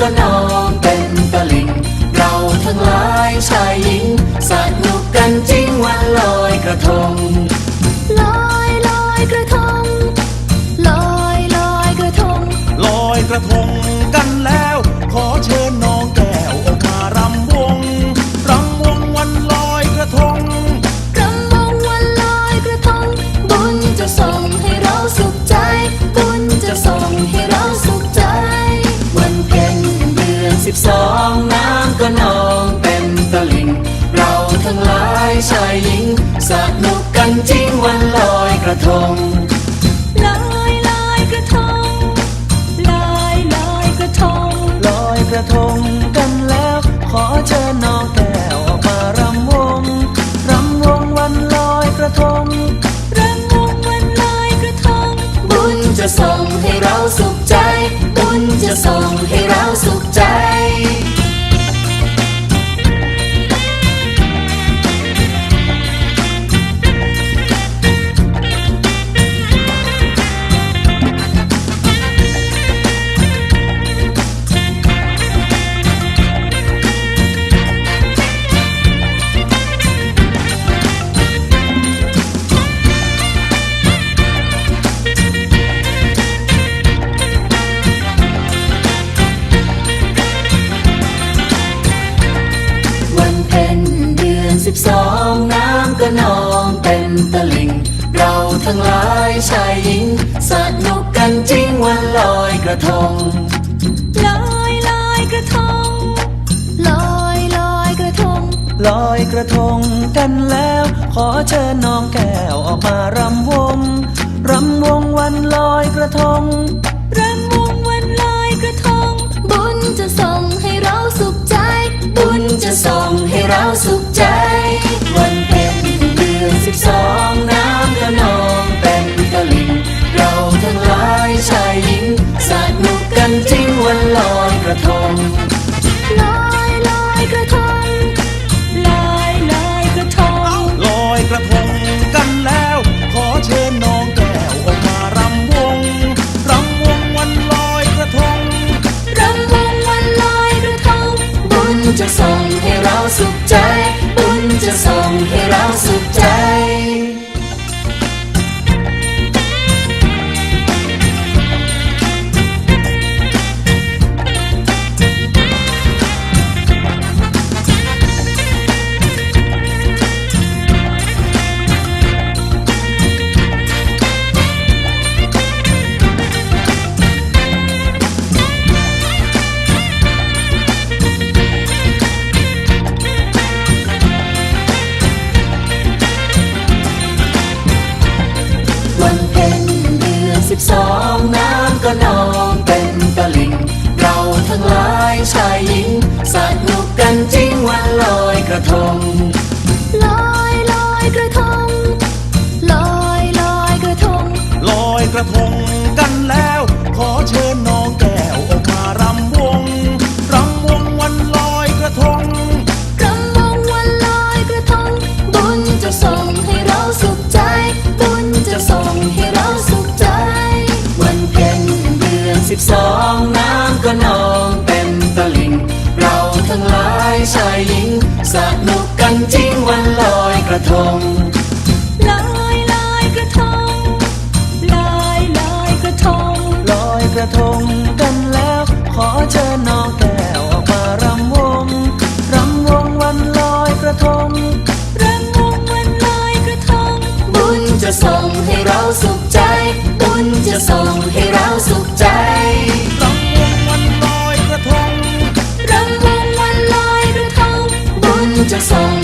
ำก็นองเต็มตลิ่ง เราทั้งหลายชายหญิง สนุกกันจริงวันลอยกระทง ลอยลอยกระทง ลอยลอยกระทง ลอยกระทงกันแล้ว ชายหญิงสนุกกันจริงวันลอยกระทงลอยลอยกระทงลอยลอยกระทงลอยกระทงกันแล้วขอเชิญ ชายหญิง สนุกกันจริงวันลอยกระทง ลอยลอยกระทง ลอยลอยกระทง ลอยกระทงกันแล้ว ขอเชิญน้องแก้วออกมารำวง รำวงวันลอยกระทงำก็นองเต็มตลิ่ง เราทั้งหลายชายหญิง สนุกกันจริงวันลอยกระทง ลอยลอยกระทง ลอยลอยกระทง ลอยกระทงกันแล้ว ขอเชิญน้องแก้วออกมารำวงรำวงวันลอยกระทงรำวงวันลอยกระทง บุญจะส่งให้ สนุกกันจริงวันลอยกระทง ลอยลอยกระทง ลอยลอยกระทง ลอยกระทงกันแล้วขอเชิญ just so.